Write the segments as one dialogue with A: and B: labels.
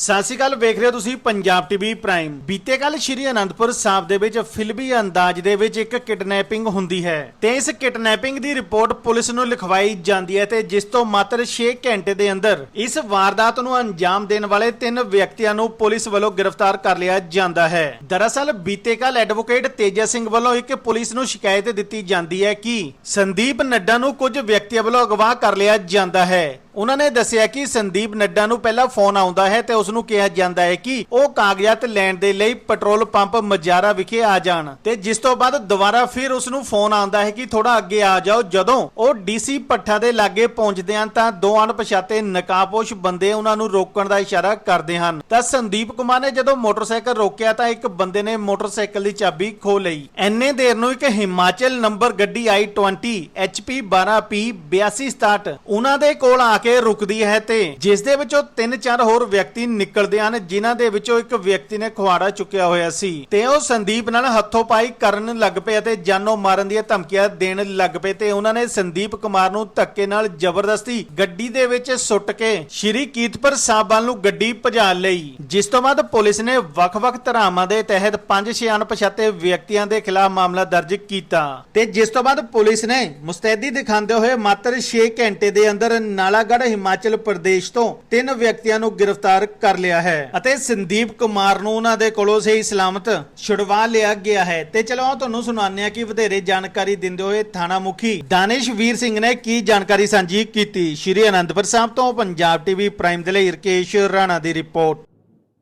A: ਸਤਿ ਸ਼੍ਰੀ ਅਕਾਲ, ਵੇਖ ਰਹੇ ਹੋ ਤੁਸੀਂ ਪੰਜਾਬ ਟੀਵੀ ਪ੍ਰਾਈਮ। ਬੀਤੇ ਕੱਲ ਸ਼੍ਰੀ ਅਨੰਦਪੁਰ ਸਾਹਿਬ ਦੇ ਵਿੱਚ ਫਿਲਮੀ ਅੰਦਾਜ਼ ਦੇ ਵਿੱਚ ਇੱਕ ਕਿਡਨੈਪਿੰਗ ਹੁੰਦੀ ਹੈ। ਤੇ ਇਸ ਕਿਡਨੈਪਿੰਗ ਦੀ ਰਿਪੋਰਟ ਪੁਲਿਸ ਨੂੰ ਲਿਖਵਾਈ ਜਾਂਦੀ ਹੈ ਤੇ ਜਿਸ ਤੋਂ ਮਾਤਰ 6 ਘੰਟੇ ਦੇ ਅੰਦਰ ਇਸ ਵਾਰਦਾਤ ਨੂੰ ਅੰਜਾਮ ਦੇਣ ਵਾਲੇ ਤਿੰਨ ਵਿਅਕਤੀਆਂ ਨੂੰ ਪੁਲਿਸ ਵੱਲੋਂ ਗ੍ਰਿਫਤਾਰ ਕਰ ਲਿਆ ਜਾਂਦਾ ਹੈ। ਦਰਅਸਲ, ਬੀਤੇ ਕੱਲ ਐਡਵੋਕੇਟ ਤੇਜਾ ਸਿੰਘ ਵੱਲੋਂ ਇੱਕ ਪੁਲਿਸ ਨੂੰ ਸ਼ਿਕਾਇਤ ਦਿੱਤੀ ਜਾਂਦੀ ਹੈ ਕਿ ਸੰਦੀਪ ਨੱਡਾ ਨੂੰ ਕੁਝ ਵਿਅਕਤੀਆਂ ਵੱਲੋਂ ਅਗਵਾ ਕਰ ਲਿਆ ਜਾਂਦਾ ਹੈ। ਉਹਨਾਂ ਨੇ ਦੱਸਿਆ ਕਿ ਸੰਦੀਪ ਨੱਡਾ ਨੂੰ ਪਹਿਲਾਂ ਫੋਨ ਆਉਂਦਾ ਹੈ ਤੇ ਉਸ ਨੂੰ ਕਿਹਾ ਜਾਂਦਾ ਹੈ ਕਿ ਉਹ ਕਾਗਜ਼ਾਤ ਲੈਣ ਦੇ ਲਈ ਪੈਟਰੋਲ ਪੰਪ ਮਜਾਰਾ ਵਿਖੇ ਆ ਜਾਣ ਤੇ ਜਿਸ ਤੋਂ ਬਾਅਦ ਦੁਬਾਰਾ ਫਿਰ ਉਸ ਨੂੰ ਫੋਨ ਆਉਂਦਾ ਹੈ ਕਿ ਥੋੜਾ ਅੱਗੇ ਆ ਜਾਓ। ਜਦੋਂ ਉਹ ਡੀਸੀ ਪੱਠਾ ਦੇ ਲਾਗੇ ਪਹੁੰਚਦੇ ਹਨ ਤਾਂ ਦੋ ਅਣਪਛਾਤੇ ਨਕਾਬਪੋਸ਼ ਬੰਦੇ ਉਹਨਾਂ ਨੂੰ ਰੋਕਣ ਦਾ ਇਸ਼ਾਰਾ ਕਰਦੇ ਹਨ। ਤਾਂ ਸੰਦੀਪ ਕੁਮਾਰ ਨੇ ਜਦੋਂ ਮੋਟਰਸਾਈਕਲ ਰੋਕਿਆ ਤਾਂ ਇੱਕ ਬੰਦੇ ਨੇ ਮੋਟਰਸਾਈਕਲ ਦੀ ਚਾਬੀ ਖੋ ਲਈ। ਐਨੇ ਦੇਰ ਨੂੰ ਇੱਕ ਹਿਮਾਚਲ ਨੰਬਰ ਗੱਡੀ ਆਈ 20 HP 12P 8267 ਉਹਨਾਂ ਦੇ ਕੋਲ ਆ ਕੇ ਰੁਕਦੀ ਹੈ ਤੇ ਜਿਸ ਦੇ ਵਿੱਚੋਂ ਤਿੰਨ ਚਾਰ ਹੋਰ ਵਿਅਕਤੀ ਨਿਕਲਦੇ ਹਨ, ਜਿਨ੍ਹਾਂ ਦੇ ਵਿੱਚੋਂ ਇੱਕ ਵਿਅਕਤੀ ਨੇ ਖੁਆੜਾ ਚੁੱਕਿਆ ਹੋਇਆ ਸੀ। ਤੇ ਉਹ ਸੰਦੀਪ ਨਾਲ ਹੱਥੋਂ ਪਾਈ ਕਰਨ ਲੱਗ ਪਏ ਅਤੇ ਜਾਨੋਂ ਮਾਰਨ ਦੀਆਂ ਧਮਕੀਆਂ ਦੇਣ ਲੱਗ ਪਏ ਤੇ ਉਹਨਾਂ ਨੇ ਸੰਦੀਪ ਕੁਮਾਰ ਨੂੰ ਧੱਕੇ ਨਾਲ ਜ਼ਬਰਦਸਤੀ ਗੱਡੀ ਦੇ ਵਿੱਚ ਸੁੱਟ ਕੇ ਸ਼੍ਰੀ ਕੀਰਤਪੁਰ ਸਾਹਿਬ ਵੱਲ ਨੂੰ ਗੱਡੀ ਭਜਾ ਲਈ। ਜਿਸ ਤੋਂ ਬਾਅਦ ਪੁਲਿਸ ਨੇ ਵੱਖ-ਵੱਖ ਧਾਰਾਵਾਂ ਦੇ ਤਹਿਤ ਪੰਜ ਛੇ ਅਣਪਛਾਤੇ ਵਿਅਕਤੀਆਂ ਦੇ ਖਿਲਾਫ ਮਾਮਲਾ ਦਰਜ ਕੀਤਾ। ਤੇ ਜਿਸ ਤੋਂ ਬਾਅਦ ਪੁਲਿਸ ਨੇ ਮੁਸਤੈਦੀ ਦਿਖਾਉਂਦੇ ਹੋਏ ਮਾਤਰ 6 ਘੰਟੇ ਦੇ ਅੰਦਰ ਨਾਲਾ ਨਾਲਾਗੜ੍ਹ ਹਿਮਾਚਲ ਪ੍ਰਦੇਸ਼ ਤੋਂ ਤਿੰਨ ਵਿਅਕਤੀਆਂ ਨੂੰ ਗ੍ਰਿਫਤਾਰ ਕਰ ਲਿਆ ਹੈ ਅਤੇ ਸੰਦੀਪ ਕੁਮਾਰ ਨੂੰ ਉਹਨਾਂ ਦੇ ਕੋਲੋਂ ਸਹੀ ਸਲਾਮਤ ਛੁਡਵਾ ਲਿਆ ਗਿਆ ਹੈ। ਤੇ ਚਲੋ ਆਓ ਤੁਹਾਨੂੰ ਸੁਣਾਉਂਦੇ ਹਾਂ ਕਿ ਵਧੇਰੇ ਜਾਣਕਾਰੀ ਦਿੰਦੇ ਹੋਏ ਥਾਣਾ ਮੁਖੀ ਦਾਨਿਸ਼ ਸਿੰਘ ਨੇ ਕੀ ਜਾਣਕਾਰੀ ਸਾਂਝੀ ਕੀਤੀ। ਸ਼੍ਰੀ ਅਨੰਦਪੁਰ ਸਾਹਿਬ ਤੋਂ ਪੰਜਾਬ ਟੀਵੀ ਪ੍ਰਾਈਮ ਦੇ ਲਈ ਰਕੇਸ਼ ਰਾਣਾ ਦੀ ਰਿਪੋਰਟ।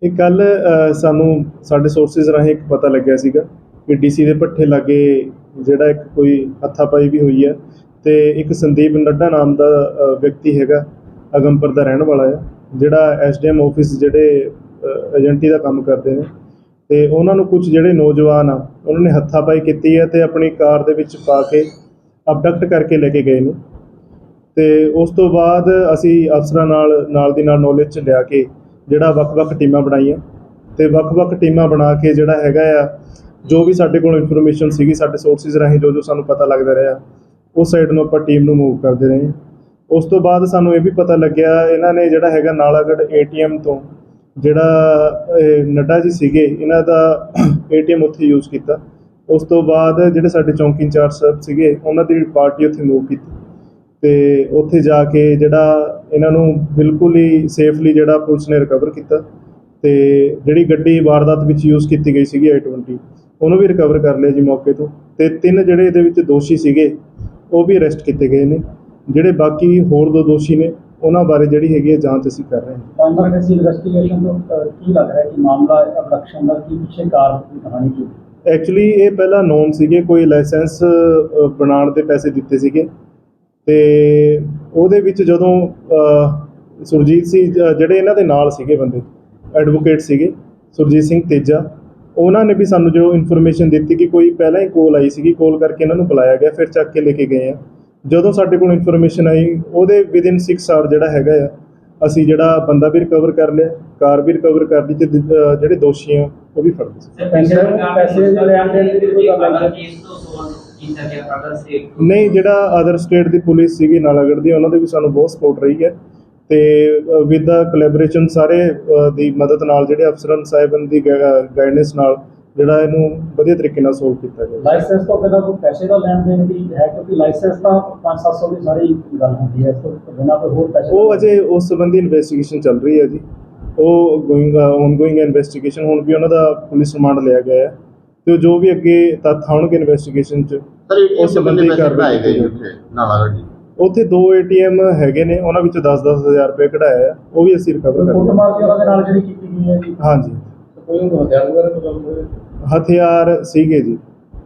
B: ਇਹ ਕੱਲ ਸਾਨੂੰ ਸਾਡੇ ਸੋਰਸਿਸ ਰਾਹੀਂ ਇੱਕ ਪਤਾ ਲੱਗਿਆ ਸੀਗਾ ਕਿ ਡੀਸੀ ਦੇ ਪੱਠੇ ਲਾਗੇ ਜਿਹੜਾ ਇੱਕ ਕੋਈ ਹੱਥਾਪਾਈ ਵੀ ਹੋਈ ਹੈ ਤੇ ਇੱਕ ਸੰਦੀਪ ਨੱਡਾ ਨਾਮ ਦਾ ਵਿਅਕਤੀ ਹੈਗਾ, ਅਗੰਪੁਰ ਦਾ ਰਹਿਣ ਵਾਲਾ ਹੈ ਜਿਹੜਾ ਐਸਡੀਐਮ ਆਫਿਸ ਜਿਹੜੇ ਏਜੰਟੀ ਦਾ ਕੰਮ ਕਰਦੇ ਨੇ। ਤੇ ਉਹਨਾਂ ਨੂੰ ਕੁਝ ਜਿਹੜੇ ਨੌਜਵਾਨ ਆ, ਉਹਨਾਂ ਨੇ ਹੱਥਾਪਾਈ ਕੀਤੀ ਹੈ ਤੇ ਆਪਣੀ ਕਾਰ ਦੇ ਵਿੱਚ ਪਾ ਕੇ ਅਬਡਕਟ ਕਰਕੇ ਲੈ ਕੇ ਗਏ ਨੇ। ਤੇ ਉਸ ਤੋਂ ਬਾਅਦ ਅਸੀਂ ਅਫਸਰਾਂ ਨਾਲ ਨਾਲ ਦੀ ਨਾਲ ਨੌਲੇਜ ਚ ਲਿਆ ਕੇ ਜਿਹੜਾ ਵੱਖ-ਵੱਖ ਟੀਮਾਂ ਬਣਾਈਆਂ। ਤੇ ਵੱਖ-ਵੱਖ ਟੀਮਾਂ ਬਣਾ ਕੇ ਜਿਹੜਾ ਹੈਗਾ ਆ, ਜੋ ਵੀ ਸਾਡੇ ਕੋਲ ਇਨਫੋਰਮੇਸ਼ਨ ਸੀਗੀ, ਸਾਡੇ ਸੋਰਸਿਸ ਰਾਹੀਂ ਜੋ ਜੋ ਸਾਨੂੰ ਪਤਾ ਲੱਗਦਾ ਰਿਹਾ ਉਸ ਸਾਈਡ ਨੂੰ ਆਪਾਂ ਟੀਮ ਨੂੰ ਮੂਵ ਕਰਦੇ ਰਹੇ। ਉਸ ਤੋਂ ਬਾਅਦ ਸਾਨੂੰ ਇਹ ਵੀ ਪਤਾ ਲੱਗਿਆ, ਇਹਨਾਂ ਨੇ ਜਿਹੜਾ ਹੈਗਾ ਨਾਲਾਗੜ੍ਹ ਏਟੀਐਮ ਤੋਂ ਜਿਹੜਾ ਨੱਡਾ ਜੀ ਸੀਗੇ, ਇਹਨਾਂ ਦਾ ਏਟੀਐਮ ਉੱਥੇ ਯੂਜ਼ ਕੀਤਾ। ਉਸ ਤੋਂ ਬਾਅਦ ਜਿਹੜੇ ਸਾਡੇ ਚੌਂਕੀ ਇੰਚਾਰਜ ਸਾਹਿਬ ਸੀਗੇ, ਉਹਨਾਂ ਦੀ ਪਾਰਟੀ ਉੱਥੇ ਮੂਵ ਕੀਤੀ। ਤੇ ਉੱਥੇ ਜਾ ਕੇ ਜਿਹੜਾ ਇਹਨਾਂ ਨੂੰ ਬਿਲਕੁਲ ਹੀ ਸੇਫਲੀ ਜਿਹੜਾ ਪੁਲਿਸ ਨੇ ਰਿਕਵਰ ਕੀਤਾ ਤੇ ਜਿਹੜੀ ਗੱਡੀ ਵਾਰਦਾਤ ਵਿੱਚ ਯੂਜ਼ ਕੀਤੀ ਗਈ ਸੀਗੀ i20 ਉਹਨੂੰ ਵੀ ਰਿਕਵਰ ਕਰ ਲਿਆ ਜੀ ਮੌਕੇ ਤੋਂ। ਤੇ ਤਿੰਨ ਜਿਹੜੇ ਇਹਦੇ ਵਿੱਚ ਦੋਸ਼ੀ ਸੀਗੇ ਉਹ ਵੀ ਅਰੈਸਟ ਕੀਤੇ ਗਏ ਨੇ ਜਿਹੜੇ ਬਾਕੀ ਹੋਰ ਦੋ ਦੋਸ਼ੀ ਨੇ ਉਹਨਾਂ ਬਾਰੇ ਜਿਹੜੀ ਹੈਗੀ ਹੈ ਜਾਂਚ ਅਸੀਂ ਕਰ ਰਹੇ ਹਾਂ।
C: ਅੰਦਰ ਕਿਸੇ ਇਨਵੈਸਟੀਗੇਸ਼ਨ ਤੋਂ ਅਹ, ਕੀ ਲੱਗ ਰਿਹਾ ਹੈ ਕਿ ਮਾਮਲਾ ਅਬਡਕਸ਼ਨ ਦਾ ਕੀ ਪਿੱਛੇ ਕਾਰਨ ਦੀ ਕਹਾਣੀ ਕੀ
B: ਐਕਚੁਅਲੀ ਇਹ ਪਹਿਲਾਂ ਨੋਨ ਸੀਗੇ ਕੋਈ ਲਾਇਸੈਂਸ ਅ, ਬਣਾਉਣ ਦੇ ਪੈਸੇ ਦਿੱਤੇ ਸੀਗੇ। ਤੇ ਉਹਦੇ ਵਿੱਚ ਜਦੋਂ ਅ, ਸੁਰਜੀਤ ਸੀ ਜ- ਜਿਹੜੇ ਇਹਨਾਂ ਦੇ ਨਾਲ ਸੀਗੇ ਬੰਦੇ ਐਡਵੋਕੇਟ ਸੀਗੇ ਸੁਰਜੀਤ ਸਿੰਘ ਤੇਜਾ ਉਹਨਾਂ ਨੇ ਵੀ ਸਾਨੂੰ ਜੋ ਇਨਫੋਰਮੇਸ਼ਨ ਦਿੱਤੀ ਕਿ ਕੋਈ ਪਹਿਲਾਂ ਹੀ ਕੋਲ ਆਈ ਸੀਗੀ ਕੋਲ ਕਰਕੇ ਇਹਨਾਂ ਨੂੰ ਬੁਲਾਇਆ ਗਿਆ ਫਿਰ ਚੱਕ ਕੇ ਲੈ ਕੇ ਗਏ ਆ। ਜਦੋਂ ਸਾਡੇ ਕੋਲ ਇਨਫੋਰਮੇਸ਼ਨ ਆਈ ਉਹਦੇ ਵਿਦਿਨ 6 ਆਵਰ ਜਿਹੜਾ ਹੈਗਾ ਆ ਅਸੀਂ ਜਿਹੜਾ ਬੰਦਾ ਵੀ ਰਿਕਵਰ ਕਰ ਲਿਆ ਕਾਰ ਵੀ ਰਿਕਵਰ ਕਰ ਲਈ ਤੇ ਜਿਹੜੇ ਦੋਸ਼ੀ ਆ ਉਹ ਵੀ ਫੜ ਲਏ।
C: ਪੈਸੇ ਪੈਸੇ ਦੇ ਲੈਣ ਦੇਣ ਦੀ ਕੋਈ ਗੱਲ ਨਹੀਂ।
B: ਜਿਹੜਾ ਅਦਰ ਸਟੇਟ ਦੀ ਪੁਲਿਸ ਸੀਗੀ ਨਾਲਾਗੜ੍ਹ ਦੀ ਉਹਨਾਂ ਦੀ ਵੀ ਸਾਨੂੰ ਬਹੁਤ ਸਪੋਰਟ ਰਹੀ ਹੈ। ਤੇ ਵਿਦ ਦਾ ਕੋਲੈਬੋਰੇਸ਼ਨ ਸਾਰੇ ਦੀ ਮਦਦ ਨਾਲ ਜਿਹੜੇ ਅਫਸਰਾਂ ਸਾਹਿਬਾਨ ਦੀ ਗਾਈਡੈਂਸ ਨਾਲ ਜਿਹੜਾ ਇਹਨੂੰ ਵਧੀਆ ਤਰੀਕੇ ਨਾਲ ਸੋਲਵ ਕੀਤਾ ਗਿਆ
C: ਲਾਇਸੈਂਸ ਤੋਂ ਬਿਨਾਂ ਕੋਈ ਪੈਸੇ ਦਾ ਲੈਣ ਦੇਣ ਦੀ ਹੈ ਕਿਉਂਕਿ ਲਾਇਸੈਂਸ ਤਾਂ 5-700 ਦੀ ਸਾਰੀ ਗੱਲ ਹੁੰਦੀ ਹੈ ਇਸ ਤੋਂ ਬਿਨਾਂ ਕੋਈ ਹੋਰ ਪੈਸੇ
B: ਉਹ ਅਜੇ ਉਸ ਸੰਬੰਧੀ ਇਨਵੈਸਟੀਗੇਸ਼ਨ ਚੱਲ ਰਹੀ ਹੈ ਜੀ। ਉਹ ਗੋਇੰਗ ਆਨਗੋਇੰਗ ਇਨਵੈਸਟੀਗੇਸ਼ਨ ਹੁਣ ਵੀ ਉਹਨਾਂ ਦਾ ਪੁਲਿਸ ਰਿਮਾਂਡ ਲਿਆ ਗਿਆ ਹੈ। ਤੇ ਜੋ ਵੀ ਅੱਗੇ ਤੱਥ ਆਉਣਗੇ ਇਨਵੈਸਟੀਗੇਸ਼ਨ 'ਚ ਉਸ ਸੰਬੰਧੀ
D: ਗਏ
B: ਕੀਤੀ
D: ਉੱਥੇ ਨਾਲਾਗੜ੍ਹ ਜੀ?
B: ਉੱਥੇ ਦੋ ਏਟੀਐਮ ਹੈਗੇ ਨੇ ਉਹਨਾਂ ਵਿੱਚੋਂ 10-10 ਹਜ਼ਾਰ ਰੁਪਏ ਕਢਾਇਆ ਹੈ ਉਹ ਵੀ ਅਸੀਂ ਰਿਕਵਰ ਕਰ
C: ਫੋਟੋ
B: ਲਿਆ
C: ਮਾਰ ਕੇ ਉਹਨਾਂ ਦੇ ਨਾਲ ਜਿਹੜੀ ਕੀਤੀ ਗਈ ਹੈ ਜੀ।
B: ਹਾਂਜੀ।
C: ਕੋਈ ਹਥਿਆਰ ਵਗੈਰਾ ਤੋਂ ਗੱਲ ਹੋਵੇ
B: ਹਥਿਆਰ ਸੀਗੇ ਜੀ।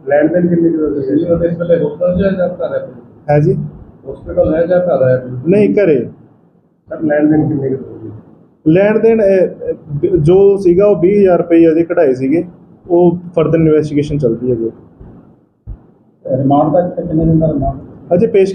C: ਲੈਣ ਦੇਣ ਕਿੰਨੀ ਜ਼ਰੂਰਤ ਸੀ ਜੀ ਉਹਦੇ ਇਸ ਵੇਲੇ ਹੋਟਲ ਜਾਂ ਜਾਂ ਘਰ ਹੈ
B: ਹੈ ਜੀ।
C: ਹਸਪੀਟਲ ਹੈ ਜਾਂ ਘਰ ਹੈ
B: ਨਹੀਂ ਘਰੇ।
C: ਸਰ ਲੈਣ ਦੇਣ ਕਿੰਨੀ ਜ਼ਰੂਰਤ
B: ਲੈਣ ਦੇਣ ਜੋ ਸੀਗਾ ਉਹ 20000 ਰੁਪਏ ਅਜੇ ਕਢਾਏ ਸੀਗੇ। ਉਹ ਫਰਦਰ ਇਨਵੈਸਟੀਗੇਸ਼ਨ ਚੱਲ ਰਹੀ ਹੈ ਜੀ।
C: ਰਿਮਾਂਡ ਦਾ ਕਿੰਨੇ ਦਿਨ ਦਾ ਰਿਮਾਂਡ?
B: ਅਜੇ ਪੇਸ਼